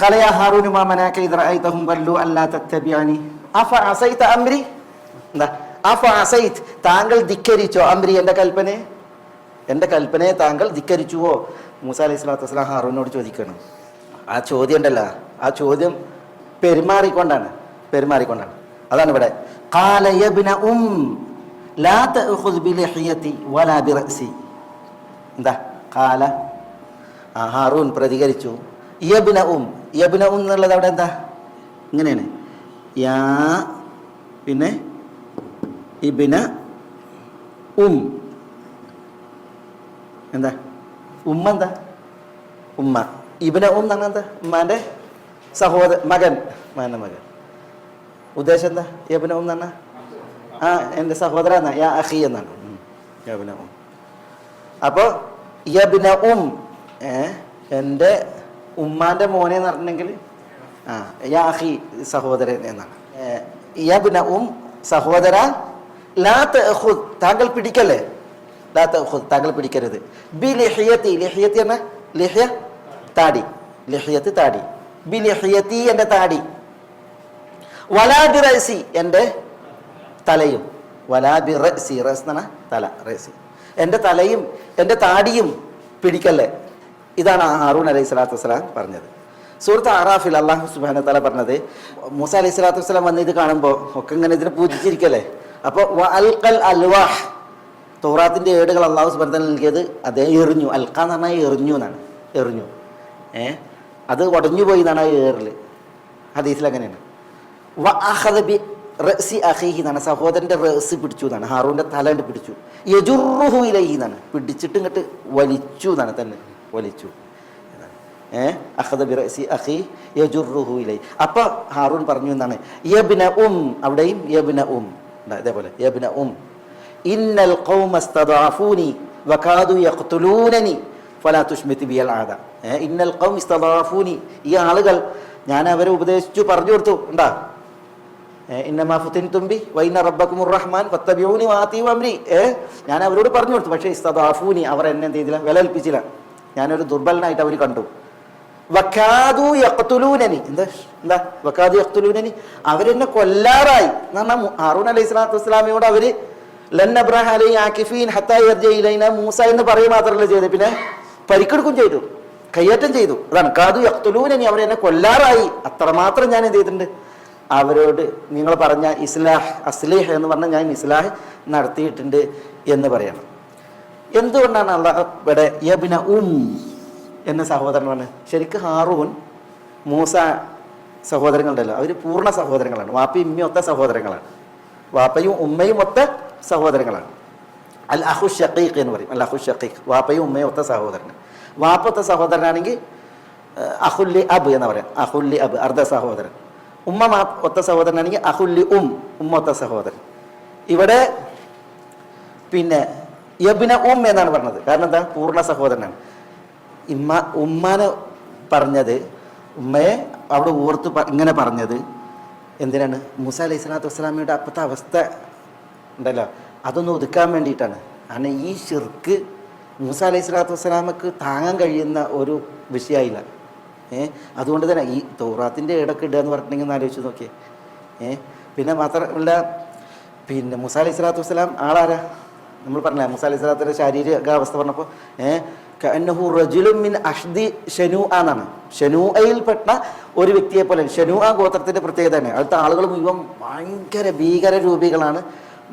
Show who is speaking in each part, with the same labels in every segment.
Speaker 1: قال يا هارون ما منعك إذ رأيتهم ضلوا ألا تتبعني أفعصيت أمري എന്താ അഫഅസൈത് താങ്കൾ ധിക്കരിച്ചോ അമ്രി എൻ്റെ കൽപ്പനയെ എൻ്റെ കൽപ്പനയെ താങ്കൾ ധിക്കരിച്ചുവോ മൂസ അലൈഹി സ്വലാത്തു വസ്സലാം ഹാറൂനോട് ചോദിക്കണം ആ ചോദ്യം ഉണ്ടല്ലോ ആ ചോദ്യം പെരുമാറിക്കൊണ്ടാണ് പെരുമാറിക്കൊണ്ടാണ് അതാണ് ഇവിടെ قال يا ابن أم لا تأخذ بلحيتي ولا برأسي എന്താ കാല ആ ഹാറൂൻ പ്രതികരിച്ചു യബിന ഉം യബിന എന്നുള്ളത് അവിടെ എന്താ? ഇങ്ങനെയാണ്. യാ പിന്നെ ഇബിന ഉം. എന്താ? ഉമ്മ എന്താ? ഉമ്മ. ഇബിന ഉം എന്നാണ് എന്താ? ഉമ്മാന്റെ സഹോദര മകൻ. മകന്റെ മകൻ. ഉദ്ദേശം എന്താ? യബിന ഉം എന്നാ ആ എന്റെ സഹോദര എന്നാ? യാ അഹി എന്നാണ്. യബിന ഉം അപ്പോൾ യബിന ഉം ഉമ്മാന്റെ മോനെ എന്ന് പറഞ്ഞിട്ടുണ്ടെങ്കിൽ ആ സഹോദരൻ എന്നാണ്. ഉം സഹോദര ലാ തഅഖുദ്. താങ്കൾ പിടിക്കല്ലേ? ലാത്ത് താങ്കൾ പിടിക്കരുത്. ബി ലിഹിയത്തി. ലിഹിയത്തി എന്ന ലിഹ്യ താടി. ലിഹിയത്ത് താടി. ബി ലിഹിയത്തി എന്റെ താടി. വലാബി റസി തലയും. വലാബി റസി റസ് തല. റസി എന്റെ തലയും എന്റെ താടിയും പിടിക്കല്ലേ? ഇതാണ് ഹാറൂൺ അലൈഹി സ്വലാത്തു വസ്സലാം പറഞ്ഞത്. സുഹൃത്ത് ആറാഫിൽ അള്ളാഹു സുബാന തല പറഞ്ഞത് മൂസ അലൈഹി സ്വലാത്തു വസ്സലാം വന്ന് ഇത് കാണുമ്പോൾ ഒക്കെ ഇങ്ങനെ ഇതിനെ പൂജിച്ചിരിക്കല്ലേ? അപ്പോൾ അൽക്കൽ അൽവാഹ് തോറാത്തിന്റെ ഏടുകൾ അള്ളാഹു സുബാന തല നൽകിയത് അദ്ദേഹം എറിഞ്ഞു. അൽക്ക എന്ന് പറഞ്ഞാൽ എറിഞ്ഞു എന്നാണ്. എറിഞ്ഞു. ഏ? അത് ഉടഞ്ഞു പോയി എന്നാണ് ഏറിൽ. ഹദീസിൽ അങ്ങനെയാണ്. വ ബി റഅസി അഖീഹി എന്നാണ്. സഹോദരന്റെ റസ് പിടിച്ചു എന്നാണ്. ഹാറൂന്റെ തല കണ്ട് പിടിച്ചു. യജുറുഹു ഇലൈഹി എന്നാണ്. പിടിച്ചിട്ട് ഇങ്ങോട്ട് വലിച്ചു എന്നാണ് തന്നെ. വലിച്ചു. അപ്പൊ ഹാറൂൻ പറഞ്ഞു എന്നാണ് യബിന ഉം. അവിടെയും യബിന ഉം. ഇതേപോലെ. യബ്ന ഉം. ഇന്നൽ ഖൗമസ്തദാഫൂനി വകാദു യഖ്തുലൂനനി ഫലാ തുഷ്മിത് ബിയൽ ആദ. ഇന്നൽ ഖൗം ഇസ്തദഅഫൂനി ഈ ആളുകൾ ഞാൻ അവരെ ഉപദേശിച്ചു പറഞ്ഞു കൊടുത്തു. ഉണ്ടാ ഇന്നമാ ഫുത്തിൻ തുമ്പി വൈന റബ്ബക്കുമുർ റഹ്മാൻ ഫത്തബിയൂനി വാത്തി അമ്രി ഞാൻ അവരോട് പറഞ്ഞു കൊടുത്തു. പക്ഷേ ഇസ്തദാഫൂനി അവർ എന്നെ എന്ത് ചെയ്തില്ല? വില കൽപ്പിച്ചില്ല ഞാനൊരു ദുർബലനായിട്ട് അവർ കണ്ടു. വക്കാദു യഖ്തുലൂനനി. എന്താ? എന്താ? വക്കാദു യഖ്തുലൂനനി. അവരെന്നെ കൊല്ലാറായി. എന്ന് പറഞ്ഞാൽ ഹാറൂൻ അലൈഹി സ്വലാത്തു വസ്സലാമിയോട് അവർ ലൻ അബ്രഹ അലൈ ആക്കിഫീൻ ഹത്താ യർജ ഇലൈന മൂസ എന്ന് പറയുക മാത്രമല്ല ചെയ്തത്. പിന്നെ പരിക്കെടുക്കും ചെയ്തു. കയ്യേറ്റം ചെയ്തു. അതാണ്. കാതു യക്തുലൂനനി അവരെന്നെ കൊല്ലാറായി. അത്രമാത്രം ഞാൻ എന്ത് ചെയ്തിട്ടുണ്ട്? അവരോട് നിങ്ങൾ പറഞ്ഞ ഇസ്ലാഹ് അസ്ലേഹ് എന്ന് പറഞ്ഞാൽ ഞാൻ ഇസ്ലാഹ് നടത്തിയിട്ടുണ്ട് എന്ന് പറയണം. എന്തുകൊണ്ടാണ് അള്ളാഹ് ഇവിടെ യബിന ഉം എന്ന പറഞ്ഞത്? ശരിക്കും ഹാറൂൻ മൂസ സഹോദരങ്ങളുണ്ടല്ലോ. അവർ പൂർണ സഹോദരങ്ങളാണ്. വാപ്പയും ഉമ്മയും ഒത്ത സഹോദരങ്ങളാണ്. വാപ്പയും ഉമ്മയും ഒത്ത സഹോദരങ്ങളാണ്. അൽ അഹു ഷക്കീഖ് എന്ന് പറയും. അൽ അഹു ഷക്കീഖ് വാപ്പയും ഉമ്മയും ഒത്ത സഹോദരൻ വാപ്പത്ത സഹോദരനാണെങ്കിൽ അഹുല്ലി അബ് എന്ന് പറയാം. അഹുല്ലി അബ് അർദ്ധ സഹോദരൻ. ഉമ്മ മാ ഒത്ത സഹോദരനാണെങ്കിൽ അഹുല്ലി ഉം ഉമ്മ ഒത്ത സഹോദരൻ. ഇവിടെ പിന്നെ യബിന ഉം എന്നാണ് പറഞ്ഞത്. കാരണം എന്താ? പൂർണ സഹോദരനാണ്. ഇമ്മ ഉമ്മാനെ പറഞ്ഞത് ഉമ്മയെ അവിടെ ഓർത്ത് ഇങ്ങനെ പറഞ്ഞത് എന്തിനാണ്? മുസ അലൈഹി സ്വലാത്തു വസ്സലാമിയുടെ അപ്പോഴത്തെ അവസ്ഥ ഉണ്ടല്ലോ. അതൊന്ന് ഒതുക്കാൻ വേണ്ടിയിട്ടാണ്. കാരണം ഈ ഷിർക്ക് മൂസ അലൈഹി സ്വലാത്തു വസ്സലാമക്ക് താങ്ങാൻ കഴിയുന്ന ഒരു വിഷയമായില്ല ഏ? അതുകൊണ്ട് തന്നെ ഈ തോറാത്തിന്റെ ഇടയ്ക്ക് ഇടുക എന്ന് പറഞ്ഞിട്ടുണ്ടെങ്കിൽ ഒന്ന് ആലോചിച്ച് നോക്കിയേ. ഏ? പിന്നെ മാത്രമല്ല പിന്നെ മുസ അലൈഹി സ്വലാത്തു വസ്സലാം ആളാരാ? നമ്മൾ പറഞ്ഞ മുസ അലൈഹി സ്വലാത്തിന്റെ ശാരീരിക അവസ്ഥ പറഞ്ഞപ്പോൾ ഏ കഅന്നഹു റജുലുൻ മിൻ അഷ്ദി ഷനു എന്നാണ് ഷനൂഅയിൽപ്പെട്ട ഒരു വ്യക്തിയെ പോലെ ഷനു ആ ഗോത്രത്തിന്റെ തന്നെ. അടുത്ത ആളുകൾ മുഴുവൻ ഭയങ്കര ഭീകര രൂപികളാണ്.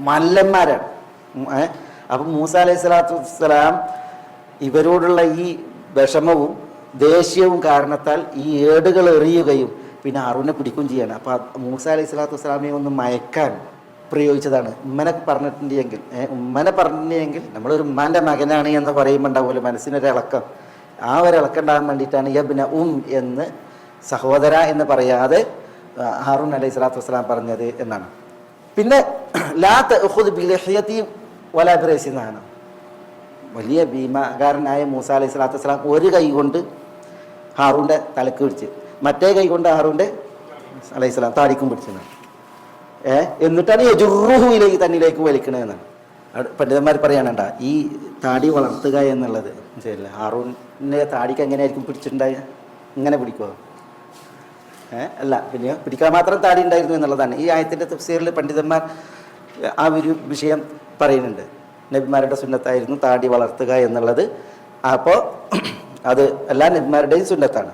Speaker 1: മല്ലന്മാരാണ്. ഏഹ് അപ്പം മൂസ അലൈഹി സ്വലാത്തു വസ്സലാം ഇവരോടുള്ള ഈ വിഷമവും ദേഷ്യവും കാരണത്താൽ ഈ ഏടുകൾ എറിയുകയും പിന്നെ അറുവിനെ പിടിക്കുകയും ചെയ്യാണ്. അപ്പോൾ മൂസ അലൈഹി സ്വലാത്തു വസ്സലാമിനെ ഒന്ന് മയക്കാൻ പ്രയോഗിച്ചതാണ്. ഉമ്മനെ പറഞ്ഞിട്ടുണ്ടെങ്കിൽ ഉമ്മനെ പറഞ്ഞിട്ടുണ്ടെങ്കിൽ നമ്മളൊരു ഉമ്മാന്റെ മകനാണ് എന്ന് പറയുമ്പോൾ ഉണ്ടാവുമല്ലോ മനസ്സിനൊരിളക്കം. ആ ഒരു ഇളക്കം ഉണ്ടാകാൻ വേണ്ടിയിട്ടാണ് യബ്ന ഉം എന്ന് സഹോദര എന്ന് പറയാതെ ഹാറുൻ അലൈഹി സ്വലാത്തു വസ്സലാം പറഞ്ഞത് എന്നാണ്. പിന്നെ ലാ തഅഖുദ് ബിലഹിയതി വലാ ബിറസി എന്നാണ്. വലിയ ഭീമാകാരനായ മൂസ അലൈഹി സ്വലാത്തു വസ്സലാം ഒരു കൈ കൊണ്ട് ഹാറൂന്റെ തലക്ക് പിടിച്ച് മറ്റേ കൈ കൊണ്ട് ഹാറൂന്റെ അലൈഹി സ്വലാം താടിക്കും പിടിച്ചെന്നാണ് ഏ? എന്നിട്ടാണ് യജുറുഹുയിലേക്ക് തന്നിലേക്ക് വലിക്കണമെന്നാണ് അവിടെ പണ്ഡിതന്മാർ പറയാനുണ്ട ഈ താടി വളർത്തുക എന്നുള്ളത്. ശരിയല്ല. ഹാറൂന്റെ താടിക്ക് എങ്ങനെയായിരിക്കും പിടിച്ചിട്ടുണ്ടായ? ഇങ്ങനെ പിടിക്കുമോ ഏഹ് അല്ല പിന്നെ പിടിക്കാൻ മാത്രം താടി ഉണ്ടായിരുന്നു എന്നുള്ളതാണ്. ഈ ആയത്തിന്റെ തഫ്സീറിൽ പണ്ഡിതന്മാർ ആ ഒരു വിഷയം പറയുന്നുണ്ട്. നബിമാരുടെ സുന്നത്തായിരുന്നു താടി വളർത്തുക എന്നുള്ളത്. അപ്പോൾ അത് എല്ലാ നബിമാരുടെയും സുന്നത്താണ്.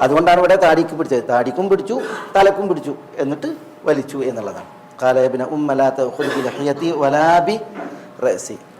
Speaker 1: അതുകൊണ്ടാണ് ഇവിടെ താടിക്ക് പിടിച്ചത്. താടിക്കും പിടിച്ചു തലക്കും പിടിച്ചു. എന്നിട്ട് വലിച്ചു എന്നുള്ളതാണ് കാലബിന ഉമ്മലാത്ത വലാബി റസി